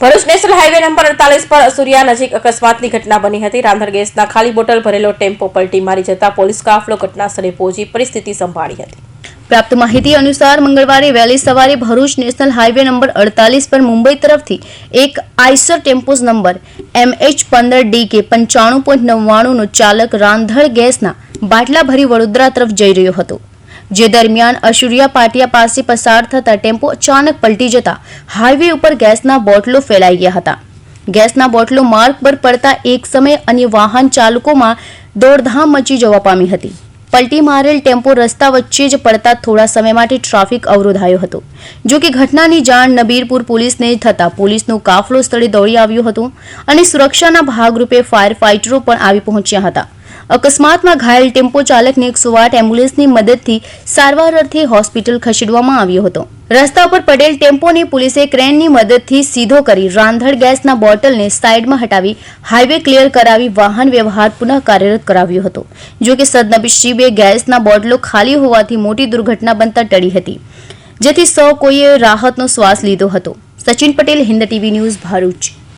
Bharuch national highway number અડતાલીસ પર અસુરિયા નજીક અકસ્માતની ઘટના બની હતી. રાંધણ ગેસના ખાલી બોટલ ભરેલો ટેમ્પો પલટી મારી જતા પોલીસ કાફલો ઘટના સ્થળે પહોંચી પરિસ્થિતિ સંભાળી હતી. પ્રાપ્ત માહિતી અનુસાર મંગળવારે વહેલી સવારે ભરૂચ નેશનલ હાઈવે નંબર અડતાલીસ પર મુંબઈ તરફથી એક આઈસર ટેમ્પોઝ નંબર એમએચ પંદર ડી કે પંચાણું પોઈન્ટ નવ્વાણુંનો ચાલક રાંધણ ગેસના બાટલા ભરી વડોદરા તરફ જઈ રહ્યો હતો. જે દરમિયાન અશુરિયા પાટિયા પાસે પસાર થતા ટેમ્પો અચાનક પલટી જતા હાઈવે ઉપર ગેસના બોટલો ફેલાઈ ગયા હતા. ગેસના બોટલો માર્ગ પર પડતા એક સમયે અન્ય વાહન ચાલકોમાં દોડધામ મચી જવા પામી હતી. પલટી મારેલ ટેમ્પો રસ્તા વચ્ચે જ પડતા થોડા સમય માટે ટ્રાફિક અવરોધાયો હતો. જો કે ઘટનાની જાણ નબીરપુર પોલીસને થતા પોલીસનો કાફલો સ્થળે દોડી આવ્યો હતો અને સુરક્ષાના ભાગરૂપે ફાયર ફાઇટરો પણ આવી પહોંચ્યા હતા. અકસ્માતમાં ઘાયલ ટેમ્પો ચાલકને એકસો આઠ એમ્બ્યુલન્સની મદદથી સારવાર અર્થે હોસ્પિટલ ખસેડવામાં આવ્યો હતો. રસ્તા પર પડેલ ટેમ્પોને પોલીસે ક્રેનની મદદથી સીધો કરી રાંધણ ગેસના બોટલને સાઈડમાં હટાવી હાઈવે ક્લિયર કરાવી વાહન વ્યવહાર પુનઃ કાર્યરત કરાવ્યો હતો. જો કે સદનબીસીબે ગેસના બોટલો ખાલી હોવાથી મોટી દુર્ઘટના બનતા ટળી હતી, જેથી સૌ કોઈએ રાહતનો શ્વાસ લીધો હતો. Sachin Patel, Hind TV news, Bharuch.